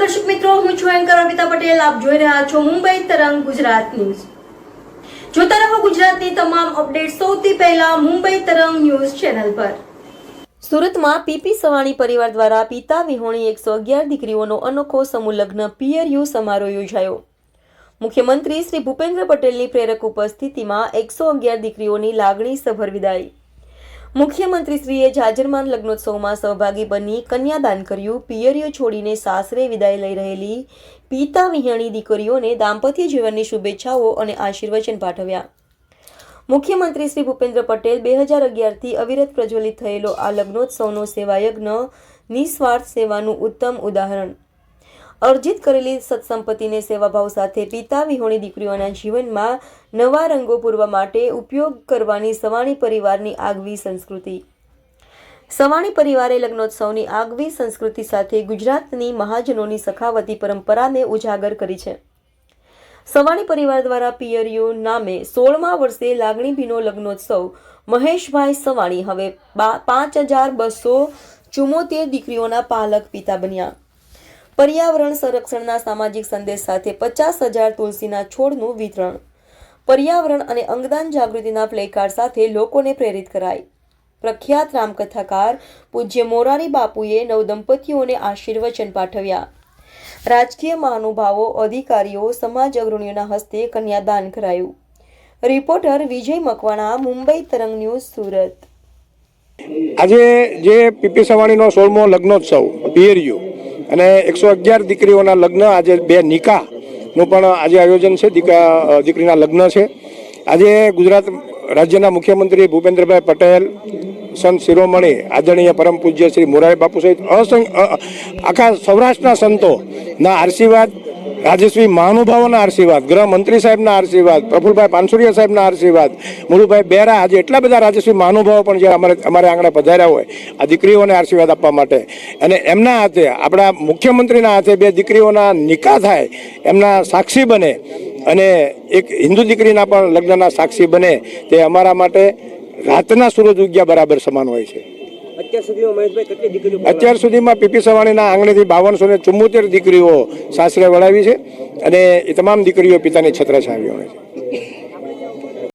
મિત્રો, હું છું એન્કર અમિતા પટેલ. આપ જોઈ રહ્યા છો મુંબઈ તરંગ ગુજરાત ન્યૂઝ. જોતા રહો ગુજરાતની તમામ અપડેટ સૌથી પહેલા મુંબઈ તરંગ ન્યૂઝ ચેનલ પર. સુરતમાં પીપી સવાણી પરિવાર દ્વારા પિતા વિહોણી એકસો અગિયાર દીકરીઓનો અનોખો સમૂહ લગ્ન પિયરયુ સમારોહ યોજાયો. મુખ્યમંત્રી શ્રી ભૂપેન્દ્ર પટેલની પ્રેરક ઉપસ્થિતિમાં એકસો અગિયાર દીકરીઓની લાગણી સભર વિદાય. મુખ્યમંત્રીશ્રીએ જાજરમાન લગ્નોત્સવમાં સહભાગી બની કન્યાદાન કર્યું. પિયરીઓ છોડીને સાસરે વિદાય લઈ રહેલી પિતા વિહણી દીકરીઓને દાંપત્ય જીવનની શુભેચ્છાઓ અને આશીર્વચન પાઠવ્યા. મુખ્યમંત્રી શ્રી ભૂપેન્દ્ર પટેલ બે હજાર અગિયારથી અવિરત પ્રજ્વલિત થયેલો આ લગ્નોત્સવનો સેવાયજ્ઞ નિસ્વાર્થ સેવાનું ઉત્તમ ઉદાહરણ અર્જિત કરેલી સત્સંપત્તિને સેવાભાવ સાથે પિતા વિહોણી દીકરીઓના જીવનમાં નવા રંગો પૂરવા માટે ઉપયોગ કરવાની સવાણી પરિવારની આગવી સંસ્કૃતિ. સવાણી પરિવારે લગ્નોત્સવની આગવી સંસ્કૃતિ સાથે ગુજરાતની મહાજનોની સખાવતી પરંપરાને ઉજાગર કરી છે. સવાણી પરિવાર દ્વારા પિયરીઓ નામે સોળમા વર્ષે લાગણીભીનો લગ્નોત્સવ મહેશભાઈ સવાણી હવે પાંચ હજાર બસો ચુમ્મોતેર દીકરીઓના પાલક પિતા બન્યા. પર્યાવરણ સંરક્ષણના સામાજિક સંદેશ સાથે પચાસ હજાર તુલસીના છોડનું વિતરણ. પર્યાવરણ અને અંગદાન જાગૃતિના પ્લેકાર્ડ સાથે લોકોને પ્રેરિત કરાય પ્રખ્યાત રામકથાકાર પૂજ્ય મોરારી બાપુએ નવદંપતીઓને આશીર્વચન પાઠવ્યા. રાજકીય મહાનુભાવો, અધિકારીઓ, સમાજ અગ્રણીઓના હસ્તે કન્યાદાન કરાયું. રિપોર્ટર વિજય મકવાણા, મુંબઈ તરંગ ન્યૂઝ, સુરત. આજે જે પીપી સવાણીનો સોળમો લગ્નોત્સવ, પિયરિયુ અને એકસો અગિયાર દીકરીઓના લગ્ન આજે બે નિકાહનું પણ આજે આયોજન છે, દીકા દીકરીના લગ્ન છે. આજે ગુજરાત રાજ્યના મુખ્યમંત્રી ભૂપેન્દ્રભાઈ પટેલ, સંત શિરોમણી, આદરણીય પરમ પૂજ્ય શ્રી મોરારી બાપુ સહિત અસંખ્ય આખા સૌરાષ્ટ્રના સંતોના આશીર્વાદ રાજશ્રી મહાનુભાવોના આશીર્વાદ, ગૃહમંત્રી સાહેબના આશીર્વાદ, પ્રફુલભાઈ પાનસુરિયા સાહેબના આશીર્વાદ મુળુભાઈ બેરા આજે એટલા બધા રાજસ્વી મહાનુભાવો પણ જે અમારે અમારે આંગણે પધાર્યા હોય, આ દીકરીઓને આશીર્વાદ આપવા માટે. અને એમના હાથે, આપણા મુખ્યમંત્રીના હાથે બે દીકરીઓના નિકાહ થાય, એમના સાક્ષી બને. અને એક હિન્દુ દીકરીના પણ લગ્નના સાક્ષી બને. તે અમારા માટે રાતના સૂરજ ઉગ્યા બરાબર સમાન હોય છે. અત્યાર સુધીમાં પીપી સવાણીના આંગણેથી બાવનસો ને ચુમ્મોતેર દીકરીઓ સાસરે વળાવી છે અને એ તમામ દીકરીઓ પિતાની છત્રછાયા છે.